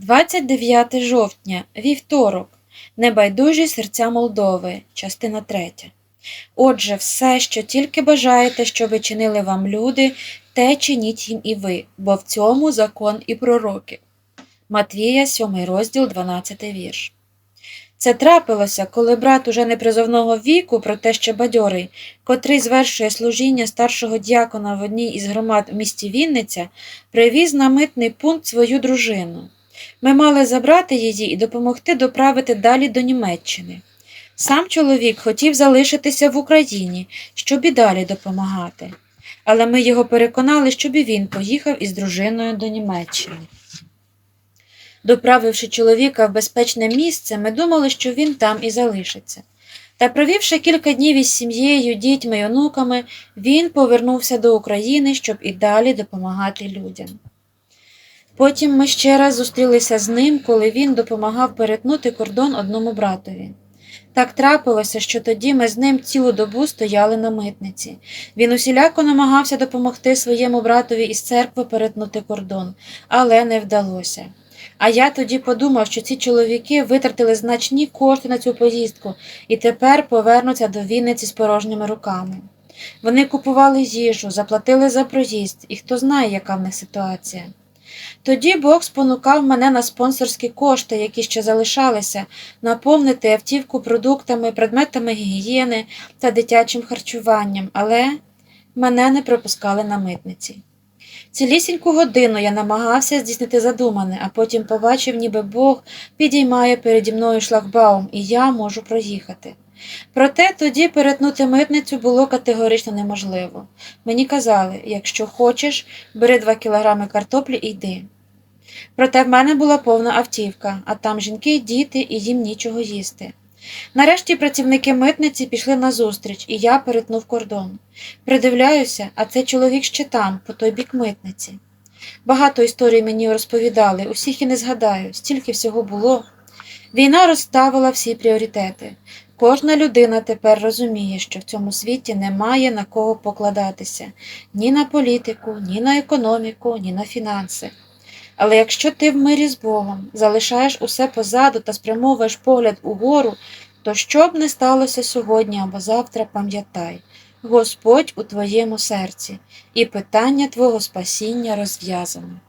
29 жовтня, вівторок. Небайдужі серця Молдови, частина 3. Отже, все, що тільки бажаєте, щоби чинили вам люди, те чиніть їм і ви, бо в цьому закон і пророки. Матвія, 7 розділ, 12 вірш. Це трапилося, коли брат уже непризовного віку, проте ще бадьорий, котрий звершує служіння старшого діакона в одній із громад в місті Вінниця, привіз на митний пункт свою дружину. Ми мали забрати її і допомогти доправити далі до Німеччини. Сам чоловік хотів залишитися в Україні, щоб і далі допомагати. Але ми його переконали, щоб і він поїхав із дружиною до Німеччини. Доправивши чоловіка в безпечне місце, ми думали, що він там і залишиться. Та провівши кілька днів із сім'єю, дітьми й онуками, він повернувся до України, щоб і далі допомагати людям. Потім ми ще раз зустрілися з ним, коли він допомагав перетнути кордон одному братові. Так трапилося, що тоді ми з ним цілу добу стояли на митниці. Він усіляко намагався допомогти своєму братові із церкви перетнути кордон, але не вдалося. А я тоді подумав, що ці чоловіки витратили значні кошти на цю поїздку і тепер повернуться до Вінниці з порожніми руками. Вони купували їжу, заплатили за проїзд, і хто знає, яка в них ситуація. Тоді Бог спонукав мене на спонсорські кошти, які ще залишалися, наповнити автівку продуктами, предметами гігієни та дитячим харчуванням, але мене не пропускали на митниці. Цілісіньку годину я намагався здійснити задумане, а потім побачив, ніби Бог підіймає переді мною шлагбаум, і я можу проїхати. Проте тоді перетнути митницю було категорично неможливо. Мені казали, якщо хочеш, бери два кілограми картоплі і йди. Проте в мене була повна автівка, а там жінки, діти і їм нічого їсти. Нарешті працівники митниці пішли назустріч, і я перетнув кордон. Придивляюся, а цей чоловік ще там, по той бік митниці. Багато історій мені розповідали, усіх і не згадаю, стільки всього було. Війна розставила всі пріоритети. Кожна людина тепер розуміє, що в цьому світі немає на кого покладатися ні на політику, ні на економіку, ні на фінанси. Але якщо ти в мирі з Богом залишаєш усе позаду та спрямовуєш погляд угору, то що б не сталося сьогодні або завтра, пам'ятай, Господь у твоєму серці, і питання твого спасіння розв'язано.